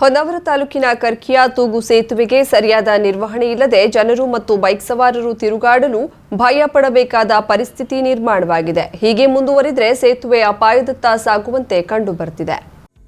ಹೊನ್ನಾವರ ತಾಲೂಕಿನ ಕರ್ಕಿಯಾ ತೂಗು ಸೇತುವೆಗೆ ಸರಿಯಾದ ನಿರ್ವಹಣೆ ಇಲ್ಲದೆ ಜನರು ಮತ್ತು ಬೈಕ್ ಸವಾರರು ತಿರುಗಾಡಲು ಭಯ ಪಡಬೇಕಾದ ಪರಿಸ್ಥಿತಿ ನಿರ್ಮಾಣವಾಗಿದೆ. ಹೀಗೆ ಮುಂದುವರಿದರೆ ಸೇತುವೆ ಅಪಾಯದತ್ತ ಸಾಗುವಂತೆ ಕಂಡುಬರ್ತಿದೆ.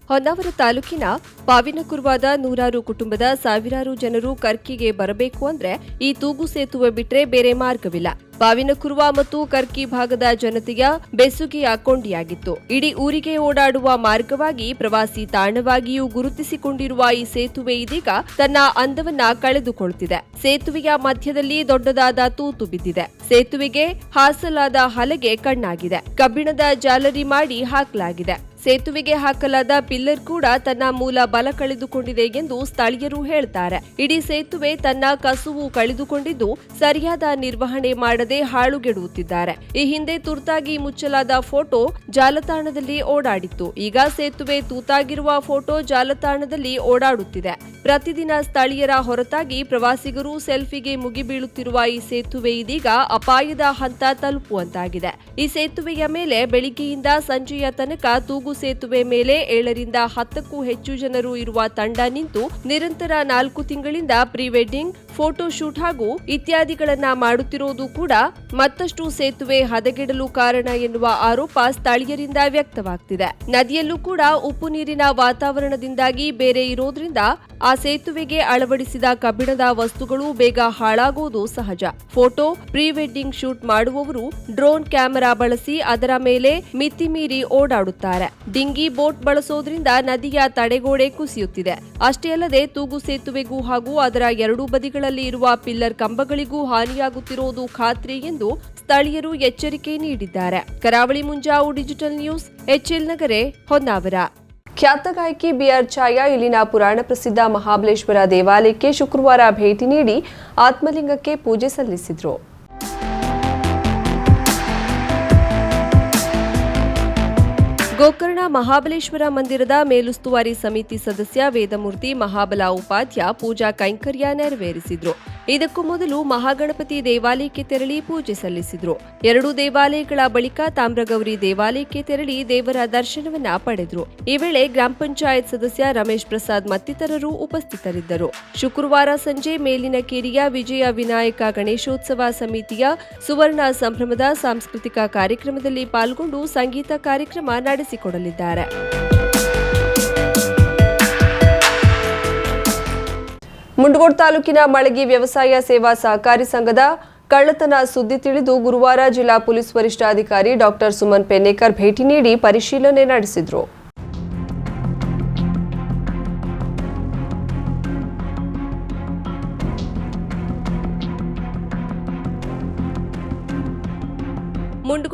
ಹೊನ್ನಾವರ ತಾಲೂಕಿನ ಪಾವಿನಕುರ್ವಾದ ನೂರಾರು ಕುಟುಂಬದ ಸಾವಿರಾರು ಜನರು ಕರ್ಕಿಗೆ ಬರಬೇಕು ಅಂದ್ರೆ ಈ ತೂಗು ಸೇತುವೆ ಬಿಟ್ರೆ ಬೇರೆ ಮಾರ್ಗವಿಲ್ಲ. ಪಾವಿನಕುರ್ವ ಮತ್ತು ಕರ್ಕಿ ಭಾಗದ ಜನತೆಯ ಬೆಸುಗೆಯ ಕೊಂಡಿಯಾಗಿತ್ತು ಇಡೀ ಊರಿಗೆ ಓಡಾಡುವ ಮಾರ್ಗವಾಗಿ ಪ್ರವಾಸಿ ತಾಣವಾಗಿಯೂ ಗುರುತಿಸಿಕೊಂಡಿರುವ ಈ ಸೇತುವೆ ಇದೀಗ ತನ್ನ ಅಂದವನ್ನ ಕಳೆದುಕೊಳ್ಳುತ್ತಿದೆ ಸೇತುವೆಯ ಮಧ್ಯದಲ್ಲಿ ದೊಡ್ಡದಾದ ತೂತು ಬಿದ್ದಿದೆ. ಸೇತುವೆಗೆ ಹಾಸಲಾದ ಹಲಗೆ ಕಣ್ಣಾಗಿದೆ. ಕಬ್ಬಿಣದ ಜಾಲರಿ ಮಾಡಿ ಹಾಕಲಾಗಿದೆ. ಸೇತುವೆಗೆ ಹಾಕಲಾದ ಪಿಲ್ಲರ್ ಕೂಡ ತನ್ನ ಮೂಲ ಬಲ ಕಳೆದುಕೊಂಡಿದೆ ಎಂದು ಸ್ಥಳೀಯರು ಹೇಳ್ತಾರೆ. ಇಡೀ ಸೇತುವೆ ತನ್ನ ಕಸುವು ಕಳೆದುಕೊಂಡಿದ್ದು ಸರಿಯಾದ ನಿರ್ವಹಣೆ ಮಾಡದೆ ಹಾಳುಗೆಡುತ್ತಿದ್ದಾರೆ ಈ ಹಿಂದೆ ತುರ್ತಾಗಿ ಮುಚ್ಚಲಾದ ಫೋಟೋ ಜಾಲತಾಣದಲ್ಲಿ ಓಡಾಡಿತ್ತು. ಈಗ ಸೇತುವೆ ತೂತಾಗಿರುವ ಫೋಟೋ ಜಾಲತಾಣದಲ್ಲಿ ಓಡಾಡುತ್ತಿದೆ. ಪ್ರತಿದಿನ ಸ್ಥಳೀಯರ ಹೊರತಾಗಿ ಪ್ರವಾಸಿಗರು ಸೆಲ್ಫಿಗೆ ಮುಗಿಬೀಳುತ್ತಿರುವ ಈ ಸೇತುವೆ ಇದೀಗ ಅಪಾಯದ ಹಂತ ತಲುಪುವಂತಾಗಿದೆ. ಈ ಸೇತುವೆಯ ಮೇಲೆ ಬೆಳಿಗ್ಗೆಯಿಂದ ಸಂಜೆಯ ತನಕ ತೂಗು ಸೇತುವೆ ಮೇಲೆ ಏಳರಿಂದ ಹತ್ತಕ್ಕೂ ಹೆಚ್ಚು ಜನರು ಇರುವ ತಂಡ ನಿಂತು ನಿರಂತರ ನಾಲ್ಕು ತಿಂಗಳಿಂದ ಪ್ರೀ ವೆಡ್ಡಿಂಗ್ ಫೋಟೋ ಶೂಟ್ ಹಾಗೂ ಇತ್ಯಾದಿಗಳನ್ನ ಮಾಡುತ್ತಿರುವುದು ಕೂಡ ಮತ್ತಷ್ಟು ಸೇತುವೆ ಹದಗೆಡಲು ಕಾರಣ ಎನ್ನುವ ಆರೋಪ ಸ್ಥಳೀಯರಿಂದ ವ್ಯಕ್ತವಾಗ್ತಿದೆ. ನದಿಯಲ್ಲೂ ಕೂಡ ಉಪ್ಪು ನೀರಿನ ವಾತಾವರಣದಿಂದಾಗಿ ಬೇರೆ ಇರೋದ್ರಿಂದ ಆ ಸೇತುವೆಗೆ ಅಳವಡಿಸಿದ ಕಬ್ಬಿಣದ ವಸ್ತುಗಳು ಬೇಗ ಹಾಳಾಗುವುದು ಸಹಜ. ಫೋಟೋ ಪ್ರೀ ವೆಡ್ಡಿಂಗ್ ಶೂಟ್ ಮಾಡುವವರು ಡ್ರೋನ್ ಕ್ಯಾಮೆರಾ ಬಳಸಿ ಅದರ ಮೇಲೆ ಮಿತಿಮೀರಿ ಓಡಾಡುತ್ತಾರೆ. ಡಿಂಗಿ ಬೋಟ್ ಬಳಸೋದ್ರಿಂದ ನದಿಯ ತಡೆಗೋಡೆ ಕುಸಿಯುತ್ತಿದೆ. ಅಷ್ಟೇ ಅಲ್ಲದೆ ತೂಗು ಸೇತುವೆಗೂ ಹಾಗೂ ಅದರ ಎರಡೂ ಬದಿಗಳಲ್ಲಿ ಇರುವ ಪಿಲ್ಲರ್ ಕಂಬಗಳಿಗೂ ಹಾನಿಯಾಗುತ್ತಿರುವುದು ಖಾತ್ರಿ ಎಂದು ಸ್ಥಳೀಯರು ಎಚ್ಚರಿಕೆ ನೀಡಿದ್ದಾರೆ. Karavali Munjavu digital news HL Nagare, Honnavar. ಖ್ಯಾತ ಗಾಯಕಿ ಬಿಆರ್ ಛಾಯಾ ಇಲ್ಲಿನ ಪುರಾಣ ಪ್ರಸಿದ್ಧ ಮಹಾಬಲೇಶ್ವರ ದೇವಾಲಯಕ್ಕೆ ಶುಕ್ರವಾರ ಭೇಟಿ ನೀಡಿ ಆತ್ಮಲಿಂಗಕ್ಕೆ ಪೂಜೆ ಸಲ್ಲಿಸಿದ್ರು. ಗೋಕರ್ಣ ಮಹಾಬಲೇಶ್ವರ ಮಂದಿರದ ಮೇಲುಸ್ತುವಾರಿ ಸಮಿತಿ ಸದಸ್ಯ ವೇದಮೂರ್ತಿ ಮಹಾಬಲ ಉಪಾಧ್ಯ ಪೂಜಾ ಕೈಂಕರ್ಯ ನೆರವೇರಿಸಿದ್ರು. ಇದಕ್ಕೂ ಮೊದಲು ಮಹಾಗಣಪತಿ ದೇವಾಲಯಕ್ಕೆ ತೆರಳಿ ಪೂಜೆ ಸಲ್ಲಿಸಿದ್ರು. ಎರಡು ದೇವಾಲಯಗಳ ಬಳಿಕ ತಾಮ್ರಗೌರಿ ದೇವಾಲಯಕ್ಕೆ ತೆರಳಿ ದೇವರ ದರ್ಶನವನ್ನ ಪಡೆದ್ರು. ಈ ವೇಳೆ ಗ್ರಾಮ ಪಂಚಾಯತ್ ಸದಸ್ಯ ರಮೇಶ್ ಪ್ರಸಾದ್ ಮತ್ತಿತರರು ಉಪಸ್ಥಿತರಿದ್ದರು. ಶುಕ್ರವಾರ ಸಂಜೆ ಮೇಲಿನ ಕೇರಿಯ ವಿಜಯ ವಿನಾಯಕ ಗಣೇಶೋತ್ಸವ ಸಮಿತಿಯ ಸುವರ್ಣ ಸಂಭ್ರಮದ ಸಾಂಸ್ಕೃತಿಕ ಕಾರ್ಯಕ್ರಮದಲ್ಲಿ ಪಾಲ್ಗೊಂಡು ಸಂಗೀತ ಕಾರ್ಯಕ್ರಮ ನಡೆಸಿಕೊಡಲಿದ್ದಾರೆ. ಮುಂಡಗೋಡ್ ತಾಲೂಕಿನ ಮಳಗಿ ವ್ಯವಸಾಯ ಸೇವಾ ಸಹಕಾರಿ ಸಂಘದ ಕಳ್ಳತನ ಸುದ್ದಿ ತಿಳಿದು ಗುರುವಾರ ಜಿಲ್ಲಾ ಪೊಲೀಸ್ ವರಿಷ್ಠಾಧಿಕಾರಿ ಡಾಕ್ಟರ್ ಸುಮನ್ ಪೆನ್ನೇಕರ್ ಭೇಟಿ ನೀಡಿ ಪರಿಶೀಲನೆ ನಡೆಸಿದರು.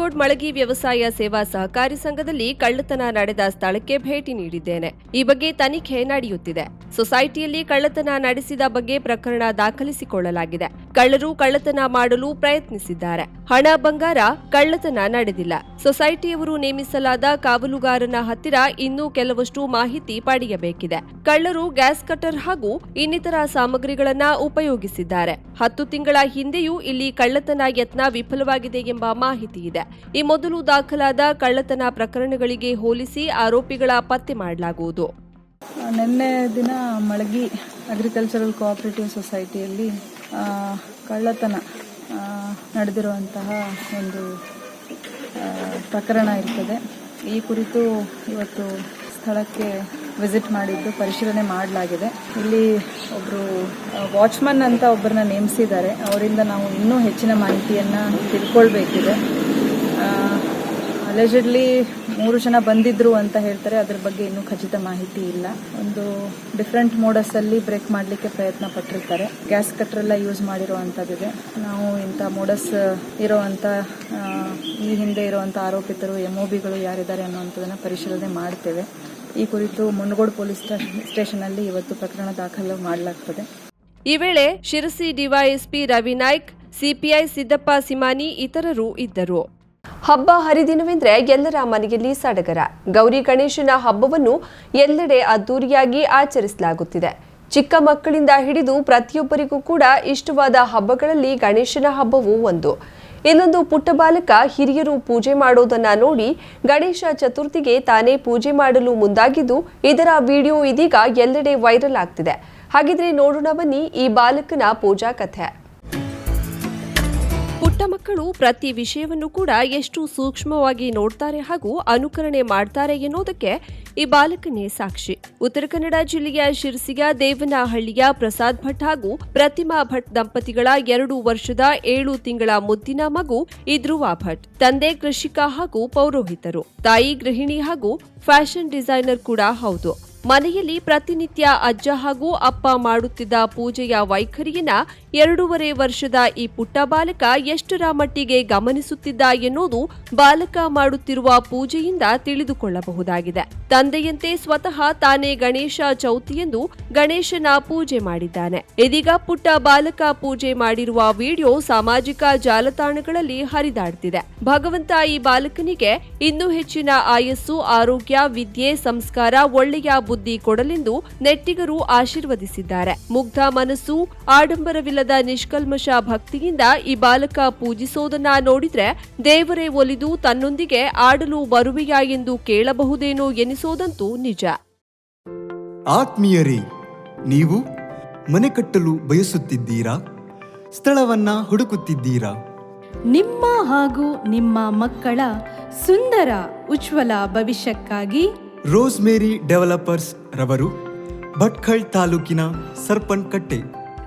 ಮುಂಡಗೋಡ್ ಮಳಗಿ ವ್ಯವಸಾಯ ಸೇವಾ ಸಹಕಾರಿ ಸಂಘದಲ್ಲಿ ಕಳ್ಳತನ ನಡೆದ ಸ್ಥಳಕ್ಕೆ ಭೇಟಿ ನೀಡಿದ್ದೇನೆ. ಈ ಬಗ್ಗೆ ತನಿಖೆ ನಡೆಯುತ್ತಿದೆ. ಸೊಸೈಟಿಯಲ್ಲಿ ಕಳ್ಳತನ ನಡೆಸಿದ ಬಗ್ಗೆ ಪ್ರಕರಣ ದಾಖಲಿಸಿಕೊಳ್ಳಲಾಗಿದೆ. ಕಳ್ಳರು ಕಳ್ಳತನ ಮಾಡಲು ಪ್ರಯತ್ನಿಸಿದ್ದಾರೆ. ಹಣ ಬಂಗಾರ, ಕಳ್ಳತನ ನಡೆದಿಲ್ಲ. ಸೊಸೈಟಿಯವರು ನೇಮಿಸಲಾದ ಕಾವಲುಗಾರನ ಹತ್ತಿರ ಇನ್ನೂ ಕೆಲವಷ್ಟು ಮಾಹಿತಿ ಪಡೆಯಬೇಕಿದೆ. ಕಳ್ಳರು ಗ್ಯಾಸ್ ಕಟರ್ ಹಾಗೂ ಇನ್ನಿತರ ಸಾಮಗ್ರಿಗಳನ್ನ ಉಪಯೋಗಿಸಿದ್ದಾರೆ. ಹತ್ತು ತಿಂಗಳ ಹಿಂದೆಯೂ ಇಲ್ಲಿ ಕಳ್ಳತನ ಯತ್ನ ವಿಫಲವಾಗಿದೆ ಎಂಬ ಮಾಹಿತಿ ಇದೆ. ಈ ಮೊದಲು ದಾಖಲಾದ ಕಳ್ಳತನ ಪ್ರಕರಣಗಳಿಗೆ ಹೋಲಿಸಿ ಆರೋಪಿಗಳ ಪತ್ತೆ ಮಾಡಲಾಗುವುದು. ನಿನ್ನೆ ದಿನ ಮಳಗಿ ಅಗ್ರಿಕಲ್ಚರಲ್ ಕೋಆಪರೇಟಿವ್ ಸೊಸೈಟಿಯಲ್ಲಿ ಕಳ್ಳತನ ನಡೆದಿರುವಂತಹ ಒಂದು ಪ್ರಕರಣ ಇರ್ತದೆ. ಈ ಕುರಿತು ಇವತ್ತು ಸ್ಥಳಕ್ಕೆ ವಿಸಿಟ್ ಮಾಡಿದ್ದು ಪರಿಶೀಲನೆ ಮಾಡಲಾಗಿದೆ. ಇಲ್ಲಿ ಒಬ್ಬರು ವಾಚ್ಮನ್ ಅಂತ ಒಬ್ಬರನ್ನ ನೇಮಿಸಿದ್ದಾರೆ. ಅವರಿಂದ ನಾವು ಇನ್ನೂ ಹೆಚ್ಚಿನ ಮಾಹಿತಿಯನ್ನು ತಿಳ್ಕೊಳ್ಬೇಕಿದೆ. ಅಲೆಜೆಡ್ಲಿ ಮೂರು ಜನ ಬಂದಿದ್ರು ಅಂತ ಹೇಳ್ತಾರೆ. ಅದ್ರ ಬಗ್ಗೆ ಇನ್ನೂ ಖಚಿತ ಮಾಹಿತಿ ಇಲ್ಲ. ಒಂದು ಡಿಫ್ರೆಂಟ್ ಮೋಡಸ್ ಅಲ್ಲಿ ಬ್ರೇಕ್ ಮಾಡಲಿಕ್ಕೆ ಪ್ರಯತ್ನ ಪಟ್ಟಿರ್ತಾರೆ. ಗ್ಯಾಸ್ ಕಟ್ರ್ ಎಲ್ಲ ಯೂಸ್ ಮಾಡಿರುವಂತದ್ದಿದೆ. ನಾವು ಇಂಥ ಮೋಡಸ್ ಇರುವಂತ ಈ ಹಿಂದೆ ಇರುವಂತ ಆರೋಪಿತರು ಎಂಒಬಿಗಳು ಯಾರಿದ್ದಾರೆ ಅನ್ನುವಂಥದ್ದನ್ನು ಪರಿಶೀಲನೆ ಮಾಡ್ತೇವೆ. ಈ ಕುರಿತು ಮುನಗೋಡು ಪೊಲೀಸ್ ಸ್ಟೇಷನ್ ಅಲ್ಲಿ ಇವತ್ತು ಪ್ರಕರಣ ದಾಖಲು ಮಾಡಲಾಗ್ತದೆ. ಈ ವೇಳೆ ಶಿರಸಿ ಡಿವೈಎಸ್ಪಿ ರವಿ ನಾಯ್ಕ್, ಸಿಪಿಐ ಸಿದ್ದಪ್ಪ ಸಿಮಾನಿ ಇತರರು ಇದ್ದರು. ಹಬ್ಬ ಹರಿದಿನವೆಂದರೆ ಎಲ್ಲರ ಮನೆಯಲ್ಲಿ ಸಡಗರ. ಗೌರಿ ಗಣೇಶನ ಹಬ್ಬವನ್ನು ಎಲ್ಲೆಡೆ ಅದ್ದೂರಿಯಾಗಿ ಆಚರಿಸಲಾಗುತ್ತಿದೆ. ಚಿಕ್ಕ ಮಕ್ಕಳಿಂದ ಹಿಡಿದು ಪ್ರತಿಯೊಬ್ಬರಿಗೂ ಕೂಡ ಇಷ್ಟವಾದ ಹಬ್ಬಗಳಲ್ಲಿ ಗಣೇಶನ ಹಬ್ಬವೂ ಒಂದು. ಇನ್ನೊಂದು ಪುಟ್ಟ ಬಾಲಕ ಹಿರಿಯರು ಪೂಜೆ ಮಾಡೋದನ್ನ ನೋಡಿ ಗಣೇಶ ಚತುರ್ಥಿಗೆ ತಾನೇ ಪೂಜೆ ಮಾಡಲು ಮುಂದಾಗಿದ್ದು ಇದರ ವಿಡಿಯೋ ಇದೀಗ ಎಲ್ಲೆಡೆ ವೈರಲ್ ಆಗ್ತಿದೆ. ಹಾಗಿದ್ರೆ ನೋಡೋಣ ಬನ್ನಿ ಈ ಬಾಲಕನ ಪೂಜಾ ಕಥೆ. ಮಕ್ಕಳು ಪ್ರತಿ ವಿಷಯವನ್ನು ಕೂಡ ಎಷ್ಟು ಸೂಕ್ಷ್ಮವಾಗಿ ನೋಡ್ತಾರೆ ಹಾಗೂ ಅನುಕರಣೆ ಮಾಡ್ತಾರೆ ಎನ್ನುವುದಕ್ಕೆ ಈ ಬಾಲಕನೇ ಸಾಕ್ಷಿ. ಉತ್ತರ ಕನ್ನಡ ಜಿಲ್ಲೆಯ ಶಿರ್ಸಿಯ ದೇವನಹಳ್ಳಿಯ ಪ್ರಸಾದ್ ಭಟ್ ಹಾಗೂ ಪ್ರತಿಮಾ ಭಟ್ ದಂಪತಿಗಳ ಎರಡು ವರ್ಷದ ಏಳು ತಿಂಗಳ ಮುದ್ದಿನ ಮಗು ಈ ಭಟ್. ತಂದೆ ಕೃಷಿಕ ಹಾಗೂ ಪೌರೋಹಿತರು. ತಾಯಿ ಗೃಹಿಣಿ ಹಾಗೂ ಫ್ಯಾಷನ್ ಡಿಸೈನರ್ ಕೂಡ ಹೌದು. ಮನೆಯಲ್ಲಿ ಪ್ರತಿನಿತ್ಯ ಅಜ್ಜ ಹಾಗೂ ಅಪ್ಪ ಮಾಡುತ್ತಿದ್ದ ಪೂಜೆಯ ವೈಖರಿಯನ್ನ ಎರಡೂವರೆ ವರ್ಷದ ಈ ಪುಟ್ಟ ಬಾಲಕ ಎಷ್ಟರ ಮಟ್ಟಿಗೆ ಗಮನಿಸುತ್ತಿದ್ದ ಎನ್ನುವುದು ಬಾಲಕ ಮಾಡುತ್ತಿರುವ ಪೂಜೆಯಿಂದ ತಿಳಿದುಕೊಳ್ಳಬಹುದಾಗಿದೆ. ತಂದೆಯಂತೆ ಸ್ವತಃ ತಾನೇ ಗಣೇಶ ಚೌತಿ ಎಂದು ಗಣೇಶನ ಪೂಜೆ ಮಾಡಿದ್ದಾನೆ. ಇದೀಗ ಪುಟ್ಟ ಬಾಲಕ ಪೂಜೆ ಮಾಡಿರುವ ವಿಡಿಯೋ ಸಾಮಾಜಿಕ ಜಾಲತಾಣಗಳಲ್ಲಿ ಹರಿದಾಡ್ತಿದೆ. ಭಗವಂತ ಈ ಬಾಲಕನಿಗೆ ಇನ್ನೂ ಹೆಚ್ಚಿನ ಆಯಸ್ಸು, ಆರೋಗ್ಯ, ವಿದ್ಯೆ, ಸಂಸ್ಕಾರ, ಒಳ್ಳೆಯ ಬುದ್ಧಿ ಕೊಡಲೆಂದು ನೆಟ್ಟಿಗರು ಆಶೀರ್ವದಿಸಿದ್ದಾರೆ. ಮುಗ್ಧ ಮನಸ್ಸು, ಆಡಂಬರವಿಲ್ಲದ ನಿಷ್ಕಲ್ಮಶ ಭಕ್ತಿಯಿಂದ ಈ ಬಾಲಕ ಪೂಜಿಸೋದನ್ನ ನೋಡಿದ್ರೆ ದೇವರೇ ಒಲಿದು ತನ್ನೊಂದಿಗೆ ಆಡಲು ಬರುವೆಯಾ ಎಂದು ಕೇಳಬಹುದೇನೋ ಎನಿಸೋದಂತೂ ನಿಜ. ಆತ್ಮೀಯರೇ ನೀವು ಮನೆ ಕಟ್ಟಲು ಬಯಸುತ್ತಿದ್ದೀರಾ? ಸ್ಥಳವನ್ನ ಹುಡುಕುತ್ತಿದ್ದೀರಾ? ನಿಮ್ಮ ಹಾಗೂ ನಿಮ್ಮ ಮಕ್ಕಳ ಸುಂದರ ಉಜ್ವಲ ಭವಿಷ್ಯಕ್ಕಾಗಿ ರೋಸ್ಮೇರಿ ಡೆವಲಪರ್ಸ್ ರವರು ಭಟ್ಕಳ್ ತಾಲೂಕಿನ ಸರ್ಪನ್ ಕಟ್ಟೆ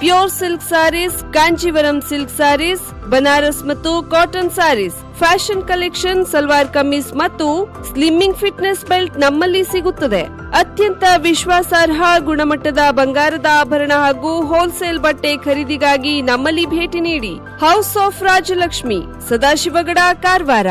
pure silk saris Kanjeevaram silk saris Banaras ಮತ್ತು cotton saris fashion collection salwar kameez ಮತ್ತು ಸ್ಲಿಮ್ಮಿಂಗ್ ಫಿಟ್ನೆಸ್ ಬೆಲ್ಟ್ ನಮ್ಮಲ್ಲಿ ಸಿಗುತ್ತದೆ ಅತ್ಯಂತ ವಿಶ್ವಾಸಾರ್ಹ ಗುಣಮಟ್ಟದ ಬಂಗಾರದ ಆಭರಣ ಹಾಗೂ ಹೋಲ್ಸೇಲ್ ಬಟ್ಟೆ ಖರೀದಿಗಾಗಿ ನಮ್ಮಲ್ಲಿ ಭೇಟಿ ನೀಡಿ house of Rajalakshmi Sadashivgad Karwar